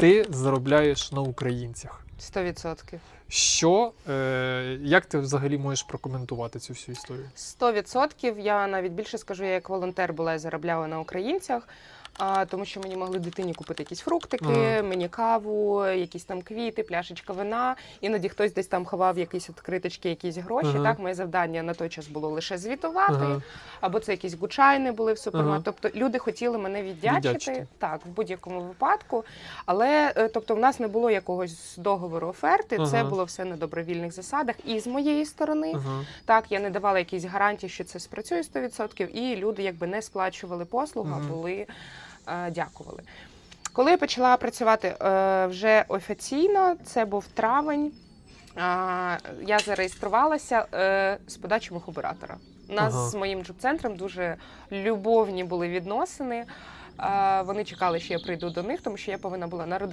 Ти заробляєш на українцях. 100%. Що, е, як ти взагалі можеш прокоментувати цю всю історію? 100%. Я навіть більше скажу, я як волонтер була і заробляла на українцях. А, тому що мені могли дитині купити якісь фруктики, Ага. мені каву, якісь там квіти, пляшечка вина. Іноді хтось десь там ховав якісь відкриточки, якісь гроші. Ага. Так, моє завдання на той час було лише звітувати, Ага. або це якісь гучайни були в супермаркеті. Ага. Тобто люди хотіли мене віддячити, Віддячити. так, в будь-якому випадку. Але е, тобто, в нас не було якогось договору оферти. Це було все на добровільних засадах. І з моєї сторони, Ага. так, я не давала якісь гарантії, що це спрацює 100%, і люди якби не сплачували послугу, а були дякували. Коли я почала працювати е, вже офіційно, це був травень. е, я зареєструвалася е, з подачі мого оператора. У нас Ага. з моїм джоб-центром дуже любовні були відносини. Е, вони чекали, що я прийду до них, тому що я повинна була народити.